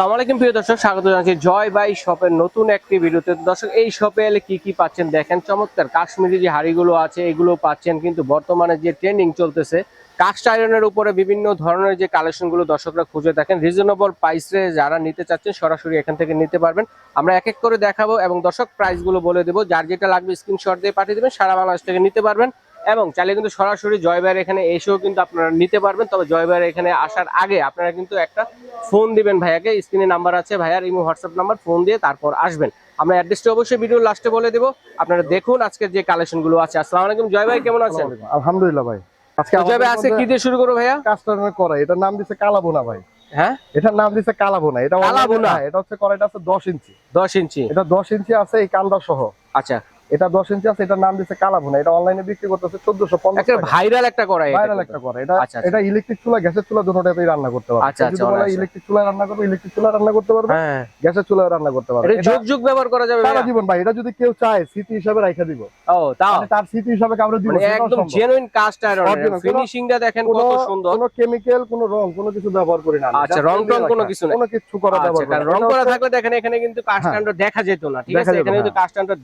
আসসালামু প্রিয় দর্শক, স্বাগত জানাচ্ছি জয় বাই শপের নতুন একটি ভিডিওতে। দর্শক, এই শপে এলে কি কি পাচ্ছেন দেখেন? চমৎকার কাশ্মীরি যে হাড়িগুলো আছে, এগুলো পাচ্ছেন কিন্তু বর্তমানে যে ট্রেন্ডিং চলতেছে, কাস্ট আয়রনের উপরে বিভিন্ন ধরনের যে কালেকশনগুলো দর্শকরা খুঁজে দেখেন। রিজনেবল প্রাইসে যারা নিতে চাচ্ছেন, সরাসরি এখান থেকে নিতে পারবেন। আমরা এক এক করে দেখাবো এবং দর্শক, প্রাইসগুলো বলে দেবো। যার যেটা লাগবে স্ক্রিনশট দিয়ে পাঠিয়ে দেবেন, সারা বাংলাদেশ থেকে নিতে পারবেন। এবং চাইলে কিন্তু সরাসরি জয়বাইয়ের এখানে এসেও কিন্তু আপনারা নিতে পারবেন। তবে জয়বাইয়ের এখানে আসার আগে আপনারা কিন্তু একটা ফোন দিবেন ভাইয়াকে। স্ক্রিনে নাম্বার আছে ভাইয়ার ইমো হোয়াটসঅ্যাপ নাম্বার ফোন দিয়ে তারপর আসবেন। আমরা অ্যাড্রেসটা অবশ্যই ভিডিও লাস্টে বলে দেবো। আপনারা দেখুন আজকের যে কালেকশনগুলো আছে। আসসালামু আলাইকুম জয় ভাই কেমন আছেন? আলহামদুলিল্লাহ ভাই। আজকে জয় ভাই আজকে কি দিয়ে শুরু করব ভাইয়া? কাস্টমার করা। এটার নাম দিছে কালাবোনা ভাই। হ্যাঁ? এটার নাম দিছে কালাবোনা এটা কালাবোনা? হ্যাঁ, এটা হচ্ছে কড়াইটা আছে 10 ইঞ্চি। দশ ইঞ্চি। এটা 10 ইঞ্চি আছে এই কান্দা সহ। আচ্ছা। এটা 10 ইঞ্চি আছে এটার নাম দিছে কালাবোনা এটা অনলাইনে বিক্রি করতেছে 1450 একটা ভাইরাল একটা করাই ভাইরাল একটা করে। এটা আচ্ছা, আচ্ছা। এটা ইলেকট্রিক চুলা গ্যাসের চুলা দুটোটাতেই রান্না করতে পারবে। আচ্ছা, কেউ আচ্ছা, যদি বলে আচ্ছা। ইলেকট্রিক চুলা রান্না করবে ইলেকট্রিক চুলা রান্না করতে পারবে। হ্যাঁ। গ্যাসের চুলা রান্না করতে পারবে। এটা এটা যুগ যুগ ব্যবহার করা যাবে সারা জীবন ভাই এটা যদি কেউ চায় স্মৃতি হিসাবে রাখা দিব। ও তাও। মানে তার স্মৃতি হিসাবে কাউরে দিব? মানে একদম জেনুইন কাস্ট আয়রন কোনো- ফিনিশিংটা দেখেন কত সুন্দর। কোনো কেমিক্যাল কোনো রং কোনো কিছু ব্যবহার করি না আচ্ছা, রং এমনি টং কোনো কিছু। কোনো কিছু করা আচ্ছা ব্যবহার কারণ রং করা থাকলে দেখেন এখানে কিন্তু কাস্টান্ড দেখা যেত না ঠিক আছে? এখানে কিন্তু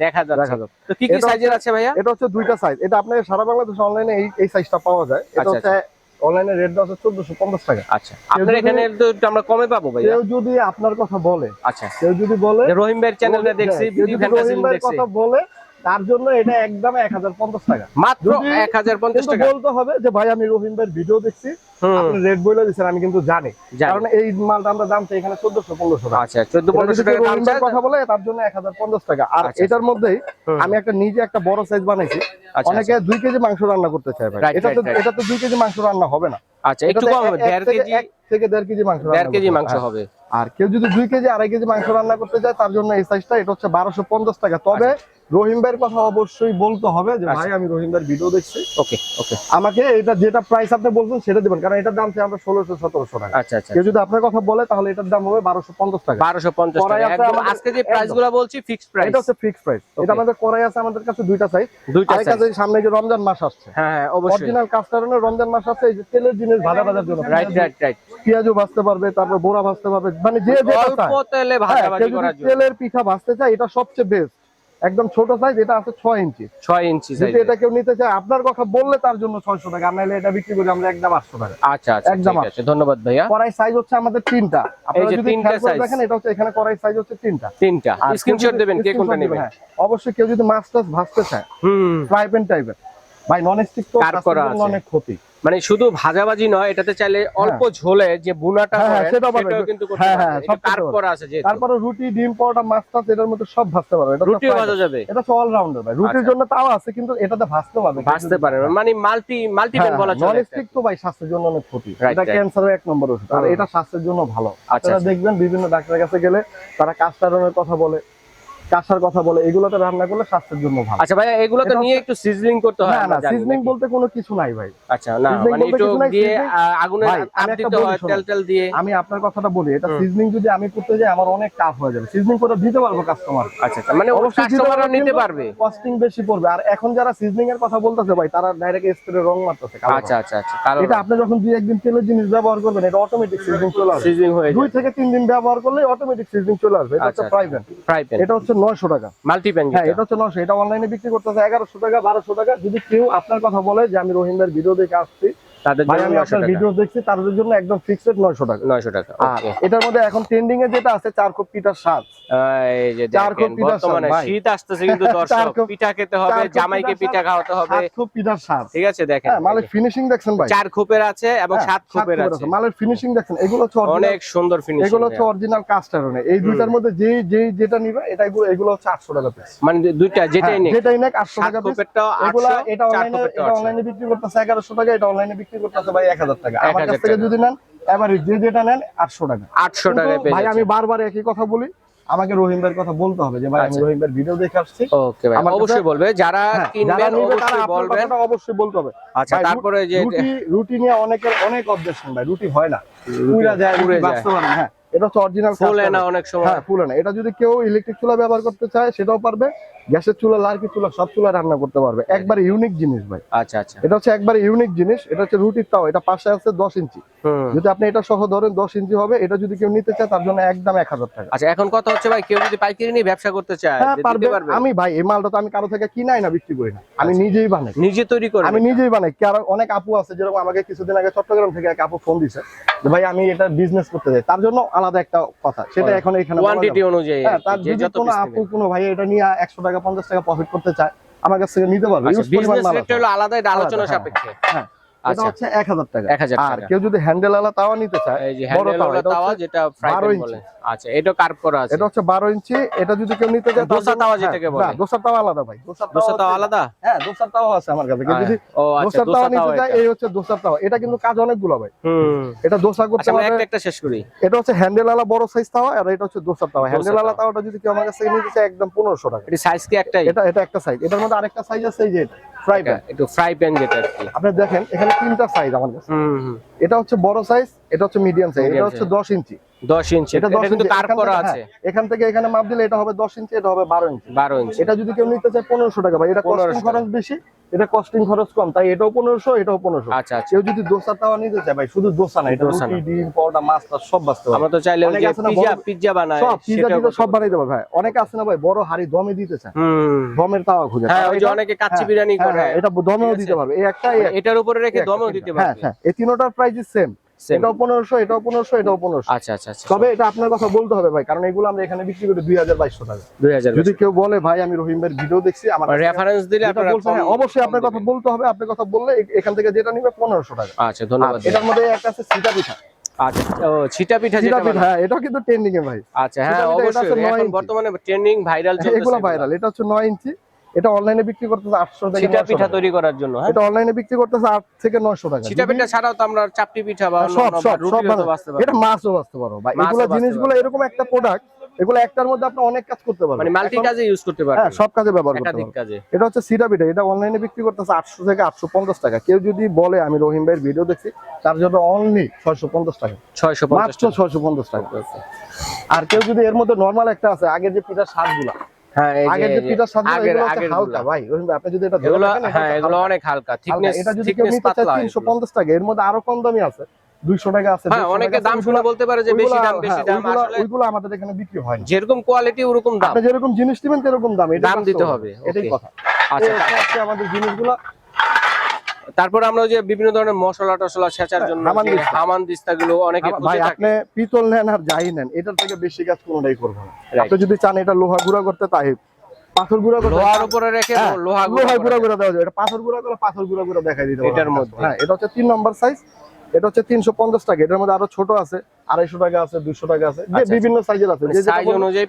দেখা যাচ্ছে দেখা যাচ্ছে। তো কি কি সাইজের আছে ভাইয়া? এটা হচ্ছে দুইটা সাইজ এটা আপনার সারা বাংলাদেশে অনলাইনে এই এই সাইজটা পাওয়া যায়। এটা আচ্ছা, হচ্ছে অনলাইনে রেট দেওয়া হচ্ছে চোদ্দশো পঞ্চাশ টাকা। আচ্ছা। আপনার এখানে তো আমরা কমে পাবো ভাইয়া। কেউ যদি আপনার কথা বলে আচ্ছা। কেউ যদি বলে রহিম ভাইয়ের চ্যানেলটা দেখছি ভিডিও ফ্যান্টাসি দেখছি। কথা বলে তার জন্য এটা একদম এক হাজার পঞ্চাশ টাকা। মাত্র এক হাজার পঞ্চাশ টাকা। বলতে হবে যে ভাই আমি রহিম ভাইয়ের ভিডিও দেখছি। আপনি রেট বলে দিচ্ছেন আমি কিন্তু জানি। জানি। কারণ এই মালটা আমরা দাম চাই এখানে চোদ্দশো পনেরোশো আচ্ছা চোদ্দ পনেরোশো টাকা দাম কথা বলে তার জন্য এক হাজার পঞ্চাশ টাকা। আর আচ্ছা, এটার মধ্যেই আমি একটা নিজে একটা বড় সাইজ বানাইছি। আচ্ছা, অনেকে দুই কেজি মাংস রান্না করতে চায় ভাই। এটা তো. এটা তো দুই কেজি মাংস রান্না হবে না। আচ্ছা একটু কম দেড় কেজি থেকে দেড় কেজি মাংস দেড় কেজি মাংস হবে। আর কেউ যদি দুই কেজি আড়াই কেজি মাংস রান্না করতে চায় তার জন্য এই সাইজটা এটা হচ্ছে বারোশো পঞ্চাশ টাকা। তবে রহিম ভাইয়ের কথা অবশ্যই বলতে হবে যে ভাই আচ্ছা। আমি রহিম ভাইয়ের ভিডিও দেখছি। ওকে ওকে। আমাকে এটা যেটা প্রাইস আপনি বলছেন সেটা দিবেন। কারণ এটার দাম আমরা ষোলোশো সতেরোশো টাকা। আচ্ছা আচ্ছা। কেউ যদি আপনার কথা বলে তাহলে এটার দাম হবে বারোশো পঞ্চাশ টাকা। বারোশো পঞ্চাশ আজকে যে প্রাইসগুলো বলছি ফিক্সড প্রাইস এটা হচ্ছে ফিক্স প্রাইস এটা আমাদের করাই আছে আমাদের কাছে দুইটা সাইজ দুইটা size। সামনে যে রমজান মাস আসছে। হ্যাঁ হ্যাঁ অবশ্যই। অরিজিনাল কাস্টারনের রমজান মাস আছে এই যে তেলের জিনিস ভাজা ভাজার জন্য। রাইট রাইট রাইট পেঁয়াজও ভাজতে পারবে তারপর বোরা ভাজতে পারবে মানে যে হ্যাঁ, তেলের পিঠা ভাজতে চায় এটা সবচেয়ে বেস্ট একদম ছোট সাইজ এটা আছে ছয় ইঞ্চি। ছয় ইঞ্চি যদি এটা কেউ নিতে চায় আপনার কথা বললে তার জন্য ছয়শো টাকা আর নাহলে এটা বিক্রি করি আমরা একদম আটশো টাকা। আচ্ছা আচ্ছা একদম ধন্যবাদ ভাইয়া। কড়াই সাইজ হচ্ছে আমাদের তিনটা। আপনারা যদি তিনটা দেখেন এটা হচ্ছে এখানে কড়াই সাইজ হচ্ছে তিনটা। তিনটা। স্ক্রিনশট দেবেন কে কোনটা নেবেন? হ্যাঁ। অবশ্যই কেউ যদি মাছ টাছ ভাজতে চায় হুম। ফ্রাই প্যান টাইপের ভাই নন স্টিক তো। অনেক ক্ষতি। মানে শুধু ভাজাভাজি নয় এটাতে চাইলে অল্প ঝোলে যে বুনাটা হ্যাঁ, হ্যাঁ, কিন্তু হ্যাঁ, হ্যাঁ, আছে তারপরে রুটি ডিম পরোটা মাছ টাছ এটার মধ্যে সব ভাজতে পারবে। এটা রুটিও ভাজা যাবে। এটা হচ্ছে অলরাউন্ডার ভাই। রুটির আচ্ছা। জন্য তাও আছে কিন্তু এটাতে ভাজতে পারবে। ভাজতে পারে মানে মাল্টি মাল্টি হ্যাঁ, বলা চলে। তো ভাই স্বাস্থ্যের জন্য অনেক ক্ষতি। এটা ক্যান্সারের এক নম্বর ওষুধ। আর এটা স্বাস্থ্যের জন্য ভালো। আচ্ছা, আপনারা আচ্ছা। দেখবেন বিভিন্ন ডাক্তারের কাছে গেলে তারা কাস্টারনের কথা বলে। কাঁসার কথা বলে এগুলোতে রান্না করলে স্বাস্থ্যের জন্য ভালো। আচ্ছা ভাইয়া এগুলো তো নিয়ে একটু সিজলিং করতে হয় না নাকি? বলতে কোনো কিছু নাই ভাই। আচ্ছা না মানে একটু দিয়ে আগুনে তাপ দিতে হয় তেল তেল দিয়ে আমি আপনার কথাটা বলি এটা। সিজনিং যদি আমি করতে যাই আমার অনেক টাফ হয়ে যাবে। সিজনিং করে দিতে পারব কাস্টমার আচ্ছা আচ্ছা মানে কাস্টমাররা নিতে পারবে। কস্টিং বেশি পড়বে। আর এখন যারা সিজনিং এর কথা বলতেছে ভাই তারা ডাইরেক্ট স্প্রে রং মারতেছে কালো আচ্ছা আচ্ছা আচ্ছা কারণ এটা আপনি যখন দুই একদিন তেলের জিনিস ব্যবহার করবেন এটা অটোমেটিক সিজনিং চলে আসবে। সিজলিং হয়ে দুই থেকে তিন দিন ব্যবহার করলে অটোমেটিক সিজনিং চলে আসবে। এটা হচ্ছে আচ্ছা, প্রাইভেট এটা হচ্ছে নয়শো টাকা। মাল্টি প্যান হ্যাঁ এটা হচ্ছে নয়শো এটা অনলাইনে বিক্রি করতেছে এগারোশো টাকা বারোশো টাকা। যদি কেউ আপনার কথা বলে যে আমি রোহিঙ্গার ভিডিও দেখে আসছি তাদের জন্য আপনার ভিডিও দেখছি তাদের জন্য একদম ফিক্সড নয়শো টাকা। 900 টাকা আর এটার মধ্যে এখন ট্রেন্ডিং এ যেটা আছে চার পিঠার স্বাদ। এই যে চার পিঠার স্বাদ, শীত আসতেছে কিন্তু দর্শক পিঠা খেতে হবে জামাইকে পিঠা খাওয়াতে হবে। সাত পিঠার স্বাদ। ঠিক আছে দেখেন হ্যাঁ ফিনিশিং দেখছেন ভাই। চার খোপের আছে এবং হ্যাঁ, সাত খোপের খোপের আছে। মালের ফিনিশিং দেখছেন এগুলো হচ্ছে অনেক সুন্দর ফিনিশিং এগুলো হচ্ছে অরিজিনাল কাস্ট এই দুইটার মধ্যে যেটা নিবে এটা এগুলো- হচ্ছে আটশো টাকা পিস মানে দুইটা যেটাই নেই যেটাই নেক সাত টাকা পিস 800 এটা অনলাইনে এটা অনলাইনে বিক্রি করতেছে এগারোশো টাকা এটা অনলাইনে বিক্রি করতেছে ভাই এক হাজার টাকা। আমার কাছ থেকে যদি নেন এবারে যে যেটা নেন আটশো টাকা। আটশো টাকা ভাই আমি বারবার একই কথা বলি আমাকে রহিম ভাইয়ের কথা বলতে হবে যে ভাই আমি আচ্ছা। রহিম ভাইয়ের ভিডিও দেখে আসছি। ওকে ভাই অবশ্যই বলবে যারা হ্যাঁ, কিনবেন অবশ্যই বলবেন। অবশ্যই বলতে হবে। আচ্ছা তারপরে যে রুটি রুটি নিয়ে অনেকের অনেক অবজেকশন ভাই রুটি হয় না। উড়া যায় উড়ে যায়। হ্যাঁ। এটা হচ্ছে অরিজিনাল ফুলে না অনেক সময়। হ্যাঁ ফুলে না। এটা যদি কেউ ইলেকট্রিক চুলা ব্যবহার করতে চায় সেটাও পারবে। গ্যাসের চুলা লার্কি চুলা সব চুলা রান্না করতে পারবে। একবারে ইউনিক জিনিস ভাই। আচ্ছা আচ্ছা। এটা হচ্ছে একবারে ইউনিক জিনিস। এটা হচ্ছে রুটির তাও এটা পাশে আছে দশ ইঞ্চি। যদি আপনি এটা সহ ধরেন দশ ইঞ্চি হবে এটা যদি কেউ নিতে চায় তার জন্য একদম এক হাজার টাকা। আচ্ছা এখন কথা হচ্ছে ভাই কেউ যদি পাইকারি নিয়ে ব্যবসা করতে চায় হ্যাঁ পারবে। আমি ভাই এই মালটা তো আমি কারও থেকে কিনাই না বিক্রি করি না। আমি নিজেই বানাই। নিজে তৈরি করি আমি নিজেই বানাই। কারণ অনেক আপু আছে যেরকম আমাকে কিছুদিন আগে চট্টগ্রাম থেকে এক আপু ফোন দিছে যে ভাই আমি এটা বিজনেস করতে চাই। তার জন্য আলাদা একটা কথা। সেটা এখন এখানে কোয়ান্টিটি অনুযায়ী হ্যাঁ তার যদি কোনো আপু কোনো ভাই এটা নিয়ে একশো টাকা পঞ্চাশ টাকা প্রফিট করতে চায় আমার কাছ থেকে নিতে পারবে। আচ্ছা আলাদা আলোচনা হ্যাঁ, সাপেক্ষে। হ্যাঁ। এটা আচ্ছা। হচ্ছে এক হাজার টাকা। 1000 আর কেউ যদি হ্যান্ডেল আলা তাওয়া নিতে চায় এই যে বড় হ্যান্ডেল তাওয়া, তাওয়া যেটা ফ্রাই প্যান বলে। আচ্ছা এটা কার্ভ করা আছে। এটা হচ্ছে বারো ইঞ্চি। এটা যদি কেউ নিতে চায় দোসা তাওয়া হ্যাঁ, যেটাকে বলে। না, দোসার তাওয়া আলাদা ভাই। দোসা তাওয়া আলাদা? হ্যাঁ দোসার তাওয়া আছে আমার কাছে। কেউ যদি ও আচ্ছা দোসার দোসা তাওয়া তাওয়া নিতে চায় এই হচ্ছে দোসার তাওয়া। এটা কিন্তু কাজ অনেকগুলো ভাই। হুম। এটা দোসা করতে আমরা একটা একটা শেষ করি। এটা হচ্ছে হ্যান্ডেল আলা বড় সাইজ তাওয়া আর এটা হচ্ছে দোসার তাওয়া। হ্যান্ডেল আলা তাওয়া। তাওয়াটা যদি কেউ আমার কাছ নিতে চায় একদম পনেরোশো টাকা। এটা সাইজ কি একটাই? এটা এটা একটা সাইজ এটার মধ্যে আরেকটা সাইজ আছে এই যে ফ্রাই প্যান একটু ফ্রাই প্যান যেটা আপনি দেখেন এখানে তিনটা সাইজ আমার কাছে। এটা হচ্ছে বড় সাইজ এটা হচ্ছে মিডিয়াম সাইজ এটা হচ্ছে দশ ইঞ্চি। 10 ইঞ্চি। এটা এটা দশ কিন্তু কার্ভ করা আছে। হ্যাঁ, এখান থেকে এখানে মাপ দিলে এটা হবে দশ ইঞ্চি এটা হবে বারো ইঞ্চি। 12 ইঞ্চি। এটা যদি কেউ নিতে চায় টাকা ভাই এটা কস্টিং খরচ বেশি এটা কস্টিং খরচ কম তাই এটাও এটাও আচ্ছা আচ্ছা। কেউ যদি দোসা নিতে চায় ভাই শুধু দোসা না এটা রুটি ডিম পরোটা মাছ টাছ সব বাঁচতে পারে। আমরা তো চাইলে যে পিজ্জা পিজ্জা বানায় সব ভাই। অনেকে আছে না ভাই বড় হাড়ি দমে দিতে চায়। দমের তাওয়া খুঁজে। হ্যাঁ ওই যে অনেকে কাচ্চি হ্যাঁ, বিরিয়ানি করে। এটা দমেও দিতে। পারবে। এই একটা এটার উপরে রেখে দমেও দিতে পারবে। হ্যাঁ এই তিনোটার প্রাইস সেম। এটাও পনেরোশো এটাও পনেরোশো এটাও পনেরোশো। আচ্ছা আচ্ছা আচ্ছা। তবে এটা আপনার কথা বলতে হবে ভাই কারণ এগুলো আমরা এখানে বিক্রি করি দুই হাজার বাইশশো টাকা। 2000 যদি কেউ বলে ভাই আমি রহিম ভাইয়ের ভিডিও দেখছি আমার রেফারেন্স দিলে হ্যাঁ, অবশ্যই আপনার কথা বলতে হবে আপনার কথা বললে এখান থেকে যেটা নিবে পনেরোশো টাকা। আচ্ছা ধন্যবাদ এটার মধ্যে একটা আছে সিটা পিঠা। আচ্ছা ছিটা পিঠা যেটা হ্যাঁ এটাও কিন্তু ট্রেন্ডিং এ ভাই। আচ্ছা হ্যাঁ অবশ্যই। এখন বর্তমানে ট্রেন্ডিং ভাইরাল চলতেছে এগুলো ভাইরাল এটা হচ্ছে নয় ইঞ্চি। এটা অনলাইনে বিক্রি করতেছে আটশো থেকে ছিটা পিঠা তৈরি করার জন্য হ্যাঁ? এটা অনলাইনে বিক্রি করতেছে আট থেকে নয়শো টাকা। ছিটা পিঠা ছাড়াও তো আমরা চাপটি পিঠা বা সব সব সব পারব। এটা মাছও বাঁচতে পারো মাছও এগুলো জিনিসগুলো এরকম একটা প্রোডাক্ট এগুলো একটার মধ্যে আপনি অনেক কাজ করতে পারবেন। মানে মাল্টি কাজে ইউজ করতে পারবে হ্যাঁ সব কাজে ব্যবহার করতে পারবেন। এটা হচ্ছে সিটা পিঠা। এটা অনলাইনে বিক্রি করতেছে আটশো থেকে আটশো পঞ্চাশ টাকা। কেউ যদি বলে আমি রহিম ভাইয়ের ভিডিও দেখছি তার জন্য অনলি ছয়শো পঞ্চাশ টাকা। 650 মাত্র ছয়শো পঞ্চাশ টাকা। আর কেউ যদি এর মধ্যে নর্মাল একটা আছে আগের যে পিঠার স্বাদগুলা হ্যাঁ আগের যে এগুলো হচ্ছে হালকা ভাই। আপনি যদি এটা ধরে হ্যাঁ এগুলো অনেক হালকা হালকা। থিকনেস এটা যদি কেউ নিতে চায় পাতলা তিনশো এগুলো। পঞ্চাশ টাকা এর মধ্যে আরও কম দামি আছে দুইশো টাকা আছে হ্যাঁ অনেকে দাম শুনে বলতে পারে যে বেশি দাম বেশি দাম আসলে ওইগুলো আমাদের এখানে বিক্রি হয় না। যেরকম কোয়ালিটি ওরকম দাম। আপনি যেরকম জিনিস দিবেন সেরকম দাম এটা দাম দিতে হবে, এটাই. কথা। আচ্ছা আজকে আমাদের জিনিসগুলো। তারপর আমরা যে বিভিন্ন ধরনের মশলা টসলা ছেঁচার জন্য হামান দিস্তা। গুলো অনেকে ভাই আপনি পিতল নেন আর যাই নেন এটার থেকে বেশি কাজ কোনোটাই করব না. আপনি যদি চান এটা লোহা গুঁড়া করতে তাই পাথর গুঁড়া করে লোহার উপরে রেখে হ্যাঁ, লোহা গুঁড়া গুঁড়া দেওয়া যাবে এটা পাথর গুঁড়া করে পাথর গুঁড়া গুঁড়া দেখাই দিতে এটার মধ্যে। হ্যাঁ এটা হচ্ছে তিন নম্বর সাইজ এটা হচ্ছে তিনশো পঞ্চাশ টাকা এটার মধ্যে আরও ছোট আছে আড়াইশো টাকা আছে দুইশো টাকা আছে যে আচ্ছা, বিভিন্ন সাইজের আছে।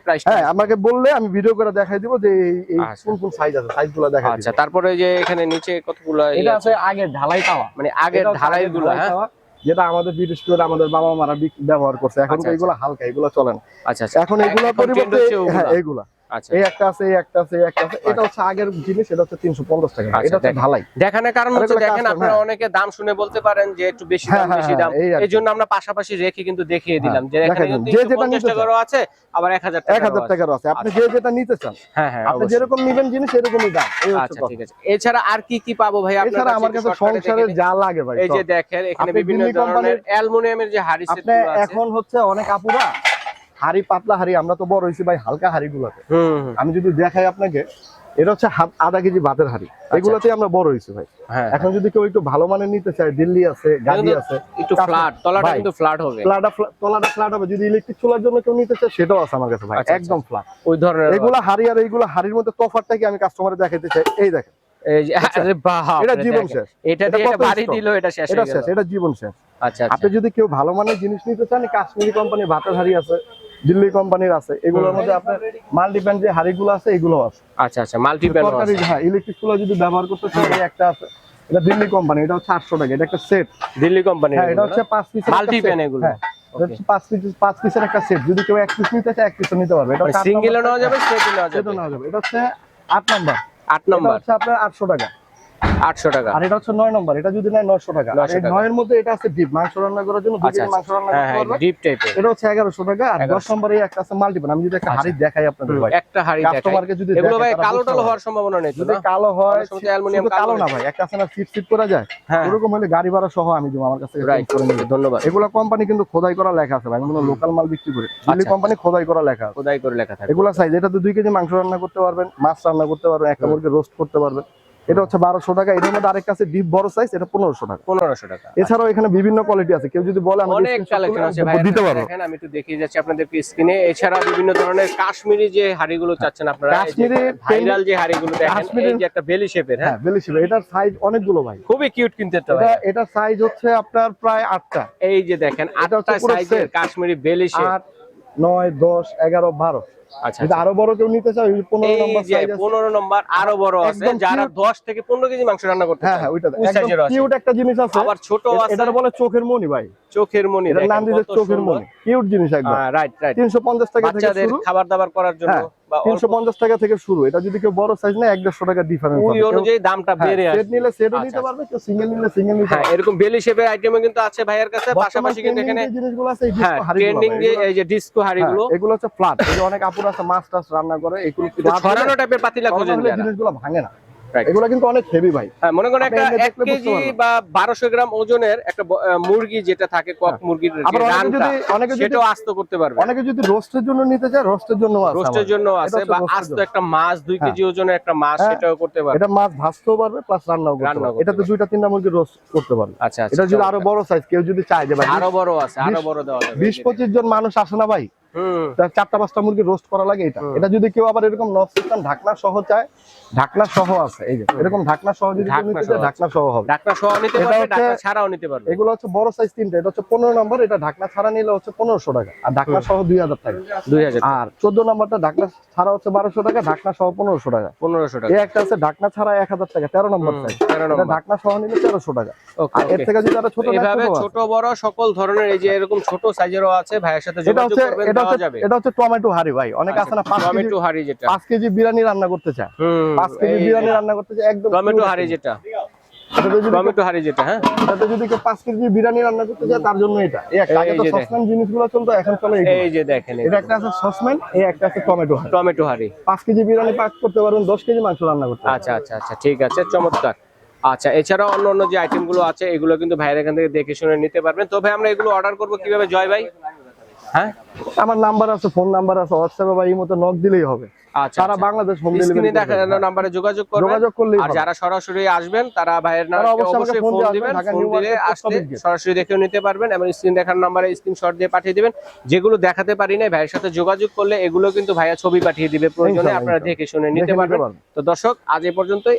প্রাইস হ্যাঁ আমাকে বললে আমি ভিডিও করে দেখাই দিব যে এই- আচ্ছা। কোন কোন সাইজ আছে সাইজগুলো দেখাই আচ্ছা তারপরে ওই যে এখানে নিচে কতগুলো ইয়ে এটা আছে আছে? আগের ঢালাই তাওয়া। মানে আগের ঢালাই গুলো হ্যাঁ যেটা আমাদের ব্রিটিশ করে আমাদের বাবা মারা ব্যবহার করছে। এখন আচ্ছা, এগুলো হালকা এগুলো চলে না। আচ্ছা আচ্ছা। এখন এগুলো পরিবর্তে হ্যাঁ আচ্ছা এই একটা আছে এই একটা আছে এই একটা আছে। এটা হচ্ছে আগের জিনিস এটা হচ্ছে তিনশো পঞ্চাশ টাকা। এটা হচ্ছে ঢালাই। দেখানোর কারণ হচ্ছে দেখেন আপনারা। অনেকে দাম শুনে বলতে পারেন যে একটু বেশি দাম বেশি দাম। এই আর কি। এই জন্য আমরা পাশাপাশি রেখে কিন্তু দেখিয়ে দিলাম যে এখানে দিন। যে যেটা 350 টাকারও আছে আবার 1000 টাকারও হাজার আছে। আছে। আপনি যে যেটা নিতে চান হ্যাঁ হ্যাঁ আপনি যেরকম নিবেন জিনিস এরকমই দাম। এই হচ্ছে আচ্ছা ঠিক আছে। এছাড়া আর কি কি পাবো ভাই আপনার এছাড়া আমার কাছে দিন। যা লাগে ভাই এই যে দেখেন এখানে বিভিন্ন ধরনের অ্যালুমিনিয়ামের যে হাড়ি আছে। এখন হচ্ছে অনেক আপুরা হাড়ি পাতলা হাড়ি আমরা তো বড় হয়েছি ভাই হালকা হাড়ি গুলাতে হুম হুম, আমি যদি দেখাই আপনাকে এটা হচ্ছে আধা কেজি ভাতের হাড়ি। এগুলোতে আমরা বড় হয়েছি ভাই। হ্যাঁ এখন যদি কেউ একটু ভালো মানের নিতে চায় দিল্লি আছে গাড়ি আছে একটু ফ্ল্যাট তলাটা কিন্তু ফ্ল্যাট হবে। ফ্ল্যাটা তলাটা ফ্ল্যাট হবে। যদি ইলেকট্রিক চুলার জন্য কেউ নিতে চায় সেটাও আছে আমার কাছে ভাই আচ্ছা, একদম ফ্ল্যাট ওই ধরনের এগুলা হাড়ি আর এইগুলা হাড়ির মধ্যে তফাৎটা কি আমি কাস্টমারে দেখাইতে চাই? এই দেখেন। হয়ে আচ্ছা আচ্ছা। আপনি যদি কেউ ভালো মানের জিনিস নিতে চান কাশ্মীরি কোম্পানির ভাতের হাড়ি আছে দিল্লি কোম্পানির আছে। এগুলোর মধ্যে আপনার মাল্টিপ্যান যে হাড়িগুলো আছে এগুলো আছে। আচ্ছা আচ্ছা মাল্টি প্যান তরকারি হ্যাঁ ইলেকট্রিক চুলা যদি ব্যবহার করতে চান একটা আছে। এটা দিল্লি কোম্পানি এটা হচ্ছে আটশো টাকা এটা একটা সেট দিল্লি কোম্পানি হ্যাঁ এটা হচ্ছে পাঁচ পিস মাল্টি প্যান এগুলো। হ্যাঁ পাঁচ পিস পাঁচ পিসের একটা সেট যদি কেউ এক পিস নিতে চায় এক পিস নিতে পারবে। এটা সিঙ্গেলও নেওয়া যাবে সেটও নেওয়া যাবে। এটা হচ্ছে আট নাম্বার আট এটা নাম্বার হচ্ছে আপনার আটশো টাকা। আটশো টাকা। আর এটা হচ্ছে নয় নম্বর এটা যদি নেয় নয়শো টাকা। নয়ের মধ্যে এটা আছে ডিপ মাংস রান্না করার জন্য দুই আচ্ছা মাংস রান্না হ্যাঁ করতে হ্যাঁ ডিপ টাইপের এটা হচ্ছে এগারোশো টাকা আর দশ নম্বরে একটা আছে মাল্টিপল আমি যদি একটা আচ্ছা। হাড়ি দেখাই আপনাদের ভাই। একটা হাড়ি কাস্টমারকে যদি এগুলো ভাই কালো টালো হওয়ার সম্ভাবনা নেই যদি? কালো হয় অ্যালুমিনিয়াম কালো না ভাই একটা আছে না সিট সিট করা যায়। হ্যাঁ। এরকম হলে গাড়ি ভাড়া সহ আমি দেবো আমার কাছে রাইট ধন্যবাদ। এগুলো কোম্পানি কিন্তু খোদাই করা লেখা আছে ভাই আমি কোনো লোকাল মাল বিক্রি করি। দিল্লি আচ্ছা। কোম্পানি খোদাই করা লেখা খোদাই করে লেখা থাকে। এগুলো সাইজ এটাতে দুই কেজি মাংস রান্না করতে পারবেন মাছ রান্না করতে পারবেন একটা মুরগি রোস্ট করতে পারবেন। এটা হচ্ছে বারোশো টাকা। এটার মধ্যে আরেকটা আছে ডিপ বড় সাইজ এটা পনেরোশো টাকা। পনেরোশো টাকা। এছাড়াও এখানে বিভিন্ন কোয়ালিটি আছে। কেউ যদি বলে আমি অনেক কালেকশন আছে দিতে দেখেন আমি একটু দেখিয়ে যাচ্ছি আপনাদেরকে স্ক্রিনে এছাড়া বিভিন্ন ধরনের কাশ্মীরি যে হাড়িগুলো চাচ্ছেন আপনারা কাশ্মীরি ভাইরাল যে হাড়িগুলো দেখেন কাশ্মীরি- এই যে একটা বেলি শেপের হ্যাঁ? বেলি বেলিশিপ এটার সাইজ অনেকগুলো ভাই। খুবই কিউট কিন্তু এটা ভাই এটার সাইজ হচ্ছে আপনার প্রায় আটটা। এই যে দেখেন এটা আটটা সাইজের কাশ্মীরি বেলি শেপ নয় দশ এগারো বারো। আচ্ছা আরও বড় কেউ নিতে চাও পনেরো নম্বর পনেরো নম্বর আরও বড় আছে যারা দশ থেকে পনেরো কেজি মাংস রান্না করতে হ্যাঁ হ্যাঁ ওইটা। কিউট একটা জিনিস আছে। আবার ছোট বলে চোখের মনি ভাই। চোখের মনি এটার নাম দিতে চোখের মনি কিউট জিনিস একদম। রাইট রাইট তিনশো পঞ্চাশ টাকা থেকে বাচ্চাদের খাবার দাবার করার জন্য হ্যাঁ, তিনশো পঞ্চাশ টাকা থেকে শুরু। এটা যদি কেউ বড় সাইজ নেয় এক দেড়শো টাকা ডিফারেন্স ওই অনুযায়ী দামটা বেড়ে সেট নিলে সেটও আচ্ছা, নিতে পারবে কেউ সিঙ্গেল নিলে সিঙ্গেল নিতে হ্যাঁ পারবে। এরকম বেলি শেপের আইটেমও কিন্তু আছে ভাইয়ের কাছে। পাশাপাশি কিন্তু এখানে জিনিসগুলো আছে এই হ্যাঁ ডিস্কো হাড়ি ট্রেন্ডিং যে এই যে ডিস্কো হাড়িগুলো। হ্যাঁ, এগুলো হচ্ছে ফ্ল্যাট এই যে অনেক আপুরা আছে মাছ টাছ রান্না করে এগুলো ছড়ানো টাইপের পাতিলা খোঁজেন জিনিসগুলো ভাঙে না. এগুলো কিন্তু অনেক হেভি ভাই। হ্যাঁ মনে করেন একটা এক কেজি বা বারোশো গ্রাম ওজনের একটা মুরগি যেটা থাকে কক মুরগির যে অনেকে রানটা, যদি অনেকে যদি সেটাও আস্ত করতে পারবে। অনেকে যদি রোস্টের জন্য নিতে চায় রোস্টের জন্য রোস্টের জন্য আছে বা আস্ত একটা মাছ দুই হ্যাঁ। কেজি ওজনের একটা মাছ হ্যাঁ। সেটাও করতে পারবে। এটা মাছ ভাজতেও পারবে প্লাস রান্নাও করতে পারবে। এটাতে। দুইটা তিনটা মুরগি রোস্ট করতে পারবে। আচ্ছা আচ্ছা এটা যদি আরও বড় সাইজ কেউ যদি চায় যে ভাই আরও বড় আছে আরও বড় দেওয়া যাবে। বিশ পঁচিশ জন মানুষ আসে না ভাই। চারটা পাঁচটা মুরগি রোস্ট করা লাগে এটা। এটা যদি কেউ আবার এরকম নব সিস্টেম ঢাকনা সহ চায় ঢাকনা সহ আছে এই যে এরকম ঢাকনা সহ যদি ঢাকনা সহ আছে। ঢাকনা সহ হবে। নিতে পারবে হচ্ছে- ছাড়াও নিতে পারবে। এগুলো হচ্ছে বড় সাইজ তিনটা এটা হচ্ছে পনেরো নম্বর এটা ঢাকনা ছাড়া নিলে হচ্ছে পনেরোশো টাকা আর ঢাকনা সহ দুই হাজার টাকা। দুই হাজার আর চোদ্দ নম্বরটা ঢাকনা ছাড়া হচ্ছে বারোশো টাকা ঢাকনা সহ পনেরোশো টাকা। পনেরোশো টাকা। এই একটা আছে ঢাকনা ছাড়া এক হাজার টাকা তেরো নম্বর সাইজ এটা নম্বর ঢাকনা সহ নিলে তেরোশো টাকা। ওকে আর এর থেকে যদি আরও ছোট এভাবে ছোট বড় সকল ধরনের এই যে এরকম ছোট সাইজেরও আছে ভাইয়ের সাথে যোগাযোগ করবেন এটা হচ্ছে টমেটো হাড়ি ভাই। অনেক আছে না পাঁচ কেজি টমেটো হাড়ি যেটা। পাঁচ কেজি বিরিয়ানি রান্না করতে চায়। পাঁচ কেজি বিরিয়ানি রান্না করতে চায় একদম টমেটো pure হাড়ি একটা। যেটা। এটাতে টমেটো হাড়ি যেটা হ্যাঁ। এটাতে যদি কেউ পাঁচ কেজি বিরিয়ানি রান্না করতে চায় তার জন্য এটা। এই একটা এই আগে তো সসম্যান জিনিসগুলো চলতো এখন চলে এই যে দেখেন এটা একটা আছে সসম্যান এই একটা আছে টমেটো হাড়ি। টমেটো হাড়ি। কেজি বিরিয়ানি পাক করতে পারবেন দশ কেজি মাংস রান্না করতে আচ্ছা আচ্ছা আচ্ছা ঠিক আছে চমৎকার। আচ্ছা এছাড়াও অন্য অন্য যে আইটেমগুলো আছে এগুলো কিন্তু ভাইয়ের এখান থেকে দেখে শুনে নিতে পারবেন। তবে আমরা এগুলো অর্ডার করব কীভাবে জয় ভাই? হ্যাঁ? আমার নাম্বার আছে ফোন নাম্বার আছে হোয়াটসঅ্যাপে বা এই মতো নক দিলেই হবে। আচ্ছা সারা বাংলাদেশ হোম স্ক্রিনে ডেলিভারি নাম্বারে যোগাযোগ করবেন। যোগাযোগ করলেই আর যারা সরাসরি আসবেন তারা ভাইয়ের নামে অবশ্যই ফোন দিবেন ফোন দিলে সরাসরি দেখেও নিতে পারবেন এবং স্ক্রিন দেখার নাম্বারে স্ক্রিনশট দিয়ে পাঠিয়ে দিবেন। যেগুলো দেখাতে পারি না ভাইয়ের সাথে যোগাযোগ করলে এগুলো কিন্তু ভাইয়া ছবি পাঠিয়ে দিবে প্রয়োজনে আপনারা দেখে শুনে নিতে পারবেন। পারবেন। তো দর্শক আজ এই পর্যন্তই